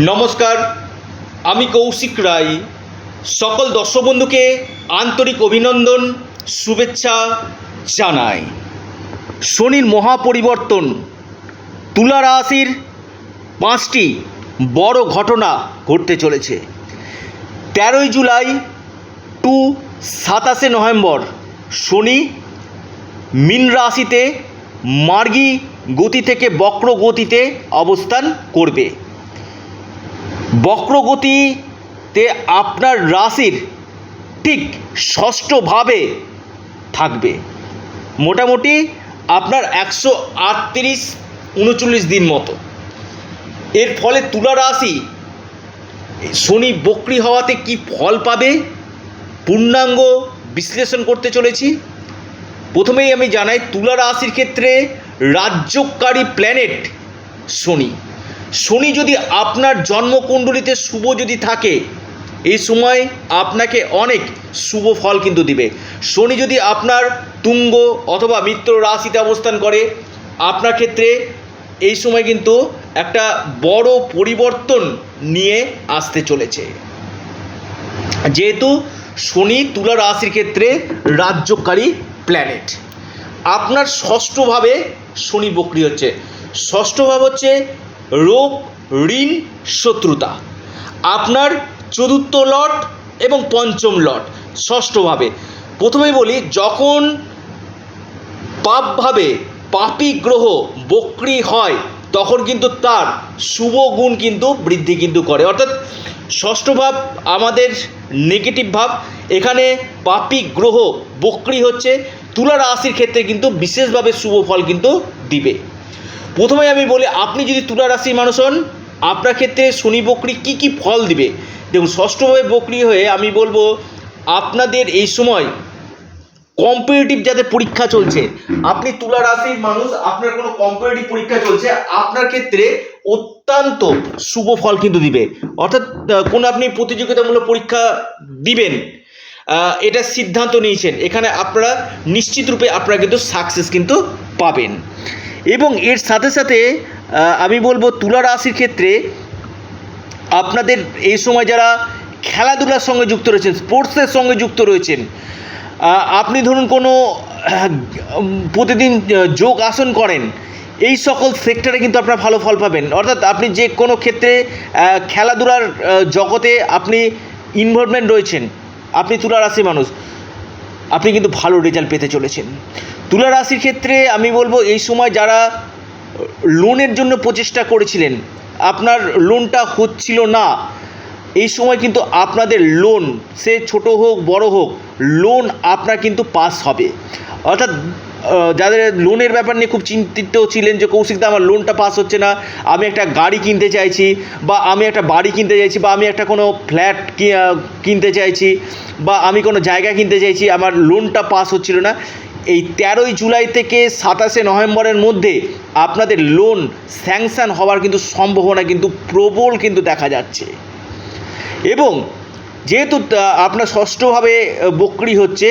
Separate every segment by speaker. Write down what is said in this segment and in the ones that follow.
Speaker 1: নমস্কার, আমি কৌশিক রায়। সকল দর্শক বন্ধুকে আন্তরিক অভিনন্দন, শুভেচ্ছা জানাই। শনির মহাপরিবর্তন, তুলা রাশির পাঁচটি বড় ঘটনা ঘটতে চলেছে। তেরোই জুলাই টু সাতাশে নভেম্বর, শনি মিন রাশিতে মার্গী গতি থেকে বক্র গতিতে অবস্থান করবে। বক্রগতিতে আপনার রাশির ঠিক ষষ্ঠভাবে থাকবে। মোটামুটি আপনার একশো আটত্রিশ উনচল্লিশ দিন মতো। এর ফলে তুলা রাশি শনি বক্রি হওয়াতে কি ফল পাবে? পূর্ণাঙ্গ বিশ্লেষণ করতে চলেছি। প্রথমেই আমি জানাই, তুলা রাশির ক্ষেত্রে রাজ্যকারী প্ল্যানেট শনি। শনি যদি আপনার জন্মকুণ্ডলিতে শুভ যদি থাকে, এই সময় আপনাকে অনেক শুভ ফল কিন্তু দিবে। শনি যদি আপনার তুঙ্গ অথবা মিত্র রাশিতে অবস্থান করে, আপনার ক্ষেত্রে এই সময় কিন্তু একটা বড় পরিবর্তন নিয়ে আসতে চলেছে। যেহেতু শনি তুলা রাশির ক্ষেত্রে রাজ্যকারী প্ল্যানেট আপনার ষষ্ঠভাবে শনি বক্রি হচ্ছে। ষষ্ঠভাব হচ্ছে রোগ ঋণ শত্রুতা। আপনার চতুর্থ লট এবং পঞ্চম লট, ষষ্ঠভাবে। প্রথমেই বলি, যখন পাপভাবে পাপি গ্রহ বক্রি হয়, তখন কিন্তু তার শুভ গুণ কিন্তু বৃদ্ধি কিন্তু করে। অর্থাৎ ষষ্ঠ ভাব আমাদের নেগেটিভ ভাব। এখানে পাপি গ্রহ বক্রি হচ্ছে, তুলা রাশির ক্ষেত্রে কিন্তু বিশেষভাবে শুভ ফল কিন্তু দিবে। প্রথমে আমি বলি, আপনি যদি তুলা রাশির মানুষ হন, আপনার ক্ষেত্রে শনি বকরি কী কী ফল দিবে? দেখুন, ষষ্ঠভাবে বকরি হয়ে আমি বলব, আপনাদের এই সময় কম্পিটিটিভ যাদের পরীক্ষা চলছে, আপনি তুলা রাশির মানুষ, আপনার কোনো কম্পিটিটিভ পরীক্ষা চলছে, আপনার ক্ষেত্রে অত্যন্ত শুভ ফল কিন্তু দিবে। অর্থাৎ কোনো আপনি প্রতিযোগিতামূলক পরীক্ষা দিবেন এটা সিদ্ধান্ত নিয়েছেন, এখানে আপনারা নিশ্চিত রূপে আপনারা কিন্তু সাকসেস কিন্তু পাবেন। এবং এর সাথে সাথে আমি বলব তুলা রাশির ক্ষেত্রে আপনাদের এই সময় যারা খেলাধুলার সঙ্গে যুক্ত রয়েছেন, স্পোর্টসের সঙ্গে যুক্ত রয়েছেন আপনি ধরুন কোনো প্রতিদিন যোগ আসন করেন, এই সকল সেক্টরে কিন্তু আপনার ভালো ফল পাবেন। অর্থাৎ আপনি যে কোনো ক্ষেত্রে খেলাধুলার জগতে আপনি ইনভলভমেন্ট রয়েছেন। আপনি তুলা রাশির মানুষ। আপনি কিন্তু ভালো রেজাল্ট পেতে চলেছেন। তুলা রাশির ক্ষেত্রে আমি বলব, এই সময় যারা লোনের জন্য প্রচেষ্টা করেছিলেন, আপনার লোনটা হচ্ছিল না। এই সময় কিন্তু আপনাদের লোন সে ছোট হোক, বড় হোক লোন আপনার কিন্তু পাস হবে। অর্থাৎ যাদের লোনের ব্যাপার নিয়ে খুব চিন্তিত ছিলেন যে কৌশিকদা আমার লোনটা পাস হচ্ছে না। আমি একটা গাড়ি কিনতে চাইছি বা আমি একটা বাড়ি কিনতে চাইছি বা আমি একটা কোনো ফ্ল্যাট কিনতে চাইছি বা আমি কোনো জায়গা কিনতে চাইছি, আমার লোনটা পাস হচ্ছিল না। এই তেরোই জুলাই থেকে সাতাশে নভেম্বরের মধ্যে আপনাদের লোন স্যাংশন হওয়ার কিন্তু সম্ভাবনা কিন্তু প্রবল কিন্তু দেখা যাচ্ছে। এবং যেহেতু আপনার ষষ্ঠভাবে বক্রি হচ্ছে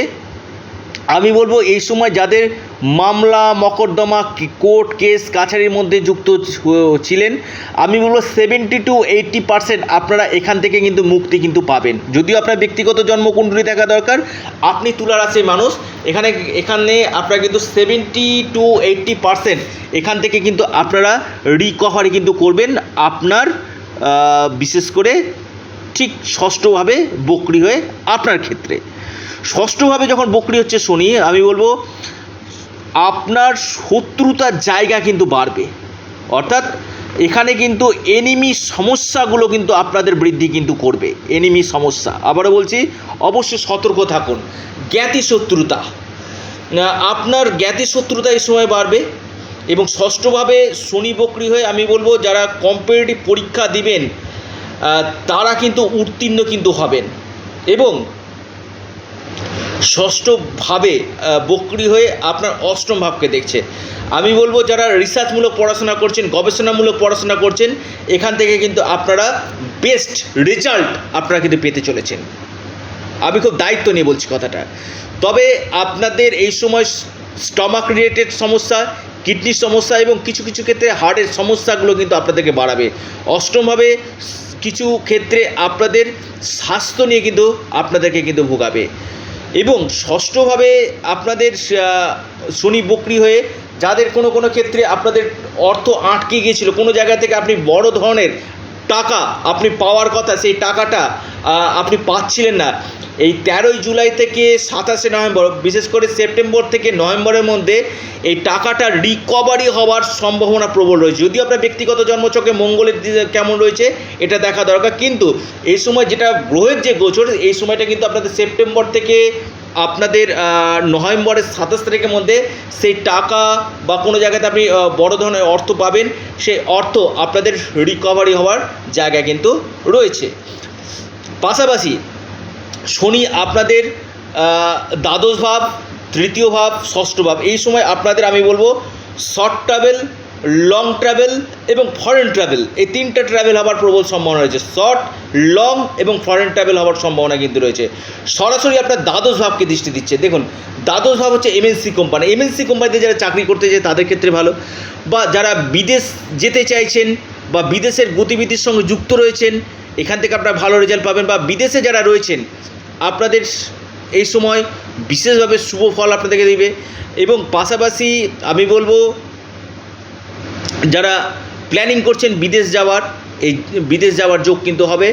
Speaker 1: আমি বলব এই সময় যাদের মামলা, মকদ্দমা কোর্ট কেস, কাছারির মধ্যে যুক্ত ছিলেন, আমি বলব সেভেন্টি টু এইট্টি পার্সেন্ট আপনারা এখান থেকে কিন্তু মুক্তি কিন্তু পাবেন। যদিও আপনার ব্যক্তিগত জন্মকুণ্ডলী দেখা দরকার, আপনি তুলা রাশির মানুষ, এখানে এখানে আপনারা কিন্তু সেভেন্টি টু এইট্টি পার্সেন্ট এখান থেকে কিন্তু আপনারা রিকভারি কিন্তু করবেন। আপনার বিশেষ করে ঠিক ষষ্ঠভাবে বকরি হয়ে আপনার ক্ষেত্রে। ষষ্ঠভাবে যখন বকরি হচ্ছে শনি, আমি বলব আপনার শত্রুতার জায়গা কিন্তু বাড়বে। অর্থাৎ এখানে কিন্তু এনিমি সমস্যাগুলো কিন্তু আপনাদের বৃদ্ধি কিন্তু করবে। এনিমি সমস্যা। আবারও বলছি, অবশ্যই সতর্ক থাকুন। জ্ঞাতি শত্রুতা আপনার জ্ঞাতি শত্রুতা এই সময় বাড়বে এবং ষষ্ঠভাবে শনি বকরি হয়ে আমি বলব যারা কম্পিটিটিভ পরীক্ষা দিবেন তারা কিন্তু উত্তীর্ণ কিন্তু হবেন। এবং ষষ্ঠভাবে বক্রি হয়ে আপনার অষ্টম ভাবকে দেখছে। আমি বলব, যারা রিসার্চমূলক পড়াশোনা করছেন, গবেষণামূলক পড়াশোনা করছেন, এখান থেকে কিন্তু আপনারা বেস্ট রেজাল্ট আপনারা কিন্তু পেতে চলেছেন। আমি খুব দায়িত্ব নিয়ে বলছি কথাটা। তবে আপনাদের এই সময় স্টমাক রিলেটেড সমস্যা কিডনির সমস্যা এবং কিছু কিছু ক্ষেত্রে হার্টের সমস্যাগুলো কিন্তু আপনাদেরকে বাড়াবে। অষ্টমভাবে কিছু ক্ষেত্রে আপনাদের স্বাস্থ্য নিয়ে কিন্তু আপনাদেরকে কিন্তু ভোগাবে। এবং ষষ্ঠভাবে আপনাদের শনি বকরি হয়ে যাদের কোনো কোনো ক্ষেত্রে আপনাদের অর্থ আটকে গিয়েছিল, কোনো জায়গা থেকে আপনি বড় ধরনের টাকা আপনি পাওয়ার কথা, সেই টাকাটা আপনি পাচ্ছিলেন না। এই তেরোই জুলাই থেকে সাতাশে নভেম্বর, বিশেষ করে সেপ্টেম্বর থেকে নভেম্বরের মধ্যে এই টাকাটা রিকভারি হওয়ার সম্ভাবনা প্রবল রয়েছে। যদিও আপনার ব্যক্তিগত জন্মচকে মঙ্গলের দিকে কেমন রয়েছে, এটা দেখা দরকার। কিন্তু এই সময় যেটা গ্রহের যে গোচর, এই সময়টা কিন্তু আপনাদের সেপ্টেম্বর থেকে আপনাদের নভেম্বরের সাতাশ তারিখের মধ্যে সেই টাকা বা কোনো জায়গাতে আপনি বড় ধরনের অর্থ পাবেন, সেই অর্থ আপনাদের রিকভারি হওয়ার জায়গা কিন্তু রয়েছে। পাশাপাশি শনি আপনাদের দ্বাদশ ভাব, তৃতীয় ভাব, ষষ্ঠ ভাব, এই সময় আপনাদের আমি বলব শর্ট ট্রাভেল লং ট্রাভেল এবং ফরেন ট্রাভেল এই তিনটা ট্রাভেল হওয়ার প্রবল সম্ভাবনা রয়েছে। শর্ট লং এবং ফরেন ট্রাভেল হওয়ার সম্ভাবনা কিন্তু রয়েছে। সরাসরি আপনার দ্বাদশ ভাবকে দৃষ্টি দিচ্ছে। দেখুন, দ্বাদশ ভাব হচ্ছে এমএনসি কোম্পানি এমএনসি কোম্পানিতে যারা চাকরি করতে চায়, তাদের ক্ষেত্রে ভালো। বা যারা বিদেশ যেতে চাইছেন বা বিদেশের গতিবিধির সঙ্গে যুক্ত রয়েছেন, এখান থেকে আপনারা ভালো রেজাল্ট পাবেন। বা বিদেশে যারা রয়েছেন, আপনাদের এই সময় বিশেষভাবে শুভ ফল আপনাদেরকে দেবে। এবং পাশাপাশি আমি বলব যারা প্ল্যানিং করছেন বিদেশ যাওয়ার, এই বিদেশ যাওয়ার যোগ কিন্তু হবে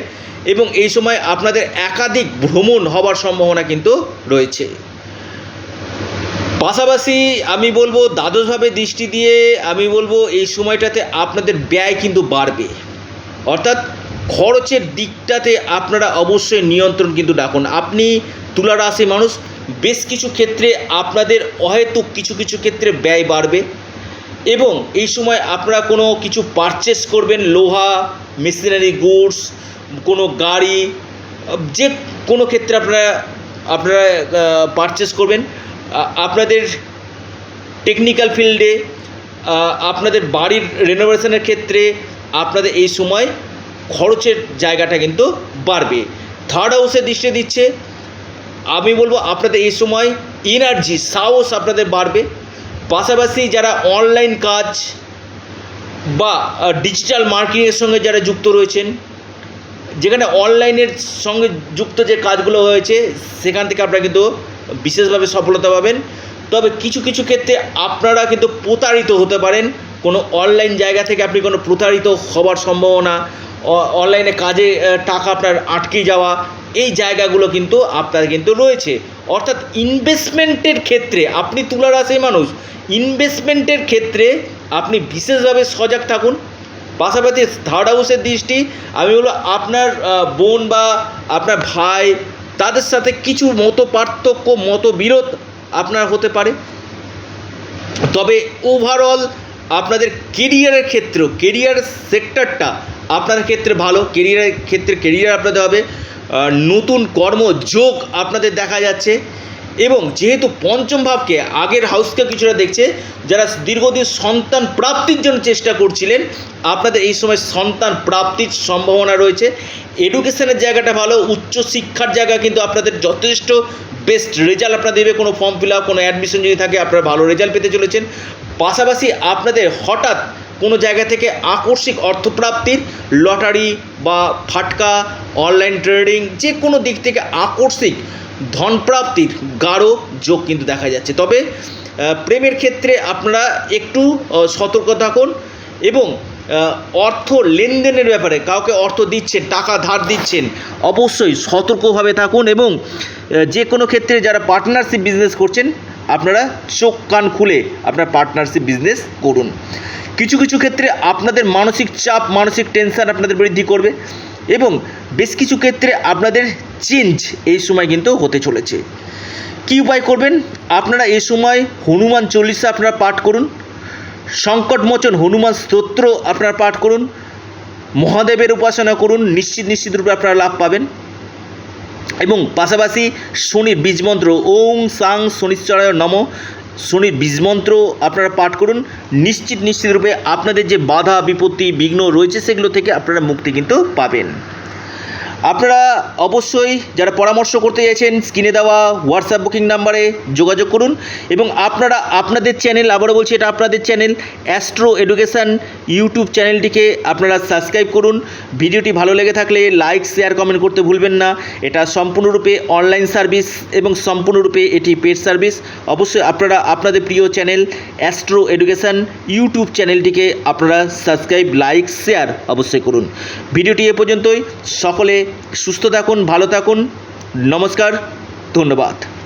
Speaker 1: এবং এই সময় আপনাদের একাধিক ভ্রমণ হওয়ার সম্ভাবনা কিন্তু রয়েছে। পাশাপাশি আমি বলব, দ্বাদশভাবে দৃষ্টি দিয়ে আমি বলব, এই সময়টাতে আপনাদের ব্যয় কিন্তু বাড়বে। অর্থাৎ খরচের দিকটাতে আপনারা অবশ্যই নিয়ন্ত্রণ কিন্তু রাখুন। আপনি তুলা রাশি মানুষ, বেশ কিছু ক্ষেত্রে আপনাদের অহেতুক কিছু কিছু ক্ষেত্রে ব্যয় বাড়বে। এবং এই সময় আপনারা কোনো কিছু পারচেস করবেন, লোহা মেশিনারি গুডস কোনো গাড়ি, যে কোনো ক্ষেত্রে আপনারা আপনারা পারচেস করবেন। আপনাদের টেকনিক্যাল ফিল্ডে আপনাদের বাড়ির রেনোভেশনের ক্ষেত্রে আপনাদের এই সময় খরচের জায়গাটা কিন্তু বাড়বে। থার্ড হাউসে দৃষ্টি দিচ্ছে। আমি বলব আপনাদের এই সময় এনার্জি সাহস আপনাদের বাড়বে। পাশাপাশি যারা অনলাইন কাজ বা ডিজিটাল মার্কেটিংয়ের সঙ্গে যারা যুক্ত রয়েছেন, যেখানে অনলাইনের সঙ্গে যুক্ত যে কাজগুলো হয়েছে, সেখান থেকে আপনারা কিন্তু বিশেষভাবে সফলতা পাবেন। তবে কিছু কিছু ক্ষেত্রে আপনারা কিন্তু প্রতারিত হতে পারেন। কোনো অনলাইন জায়গা থেকে আপনি কোনো প্রতারিত হওয়ার সম্ভাবনা অনলাইনে কাজে টাকা আপনার আটকে যাওয়া এই জায়গাগুলো কিন্তু আপনার কিন্তু রয়েছে। অর্থাৎ ইনভেস্টমেন্টের ক্ষেত্রে আপনি তুলা রাশির মানুষ ইনভেস্টমেন্টের ক্ষেত্রে আপনি বিশেষভাবে সজাগ থাকুন। পাশাপাশি থার্ড হাউসের দৃষ্টি, আমি বলব আপনার বোন বা আপনার ভাই, তাদের সাথে কিছু মত পার্থক্য মতো বিরোধ আপনার হতে পারে। তবে ওভারঅল আপনাদের কেরিয়ারের ক্ষেত্র কেরিয়ার সেক্টরটা আপনার ক্ষেত্রে ভালো। কেরিয়ারের ক্ষেত্রে কেরিয়ার আপনাদের হবে। নতুন কর্মযোগ আপনাদের দেখা যাচ্ছে। এবং যেহেতু পঞ্চম ভাবকে আগের হাউসকে কিছুটা দেখছে, যারা দীর্ঘদিন সন্তান প্রাপ্তির জন্য চেষ্টা করছিলেন, আপনাদের এই সময় সন্তান প্রাপ্তির সম্ভাবনা রয়েছে। এডুকেশনের জায়গাটা ভালো উচ্চ শিক্ষার জায়গা কিন্তু আপনাদের যথেষ্ট বেস্ট রেজাল্ট আপনারা দেবে। কোনো ফর্ম ফিল আপ কোনো অ্যাডমিশন যদি থাকে, আপনারা ভালো রেজাল্ট পেতে চলেছেন। পাশাপাশি আপনাদের হঠাৎ কোনো জায়গা থেকে আকস্মিক অর্থপ্রাপ্তির লটারি বা ফাটকা, অনলাইন ট্রেডিং, যে কোনো দিক থেকে আকস্মিক ধনপ্রাপ্তির গাঢ় যোগ কিন্তু দেখা যাচ্ছে। তবে প্রেমের ক্ষেত্রে আপনারা একটু সতর্ক থাকুন এবং অর্থ লেনদেনের ব্যাপারে কাউকে অর্থ দিচ্ছেন, টাকা ধার দিচ্ছেন, অবশ্যই সতর্কভাবে থাকুন এবং যে কোনো ক্ষেত্রে যারা পার্টনারশিপ বিজনেস করছেন আপনারা চোখ কান খুলে আপনার পার্টনারশিপ বিজনেস করুন। কিছু কিছু ক্ষেত্রে আপনাদের মানসিক চাপ, মানসিক টেনশন আপনাদের বৃদ্ধি করবে এবং বেশ কিছু ক্ষেত্রে আপনাদের চেঞ্জ এই সময় কিন্তু হতে চলেছে। কী উপায় করবেন? আপনারা এই সময় হনুমান চল্লিশা আপনারা পাঠ করুন সংকটমোচন হনুমান স্তোত্র আপনারা পাঠ করুন, মহাদেবের উপাসনা করুন, নিশ্চিত নিশ্চিত রূপে আপনারা লাভ পাবেন। এবং পাশাপাশি শনির বীজমন্ত্র ওং সাং শনিশ্চরায় নম। শনির বীজমন্ত্র আপনারা পাঠ করুন। নিশ্চিত নিশ্চিত রূপে আপনাদের যে বাধা, বিপত্তি, বিঘ্ন রয়েছে, সেগুলো থেকে আপনারা মুক্তি কিন্তু পাবেন। আপনারা অবশ্যই যারা পরামর্শ করতে চাইছেন, স্ক্রিনে দেওয়া হোয়াটসঅ্যাপ বুকিং নাম্বারে যোগাযোগ করুন এবং আপনারা আপনাদের চ্যানেল আবারও বলছি এটা আপনাদের চ্যানেল অ্যাস্ট্রো এডুকেশান ইউটিউব চ্যানেলটিকে আপনারা সাবস্ক্রাইব করুন। ভিডিওটি ভালো লেগে থাকলে লাইক শেয়ার কমেন্ট করতে ভুলবেন না। এটা সম্পূর্ণরূপে অনলাইন সার্ভিস এবং সম্পূর্ণরূপে এটি পেড সার্ভিস অবশ্যই আপনারা আপনাদের প্রিয় চ্যানেল অ্যাস্ট্রো এডুকেশান ইউটিউব চ্যানেলটিকে আপনারা সাবস্ক্রাইব লাইক শেয়ার অবশ্যই করুন। ভিডিওটি এ পর্যন্তই। সকলে সুস্থ থাকুন ভালো থাকুন। নমস্কার ধন্যবাদ।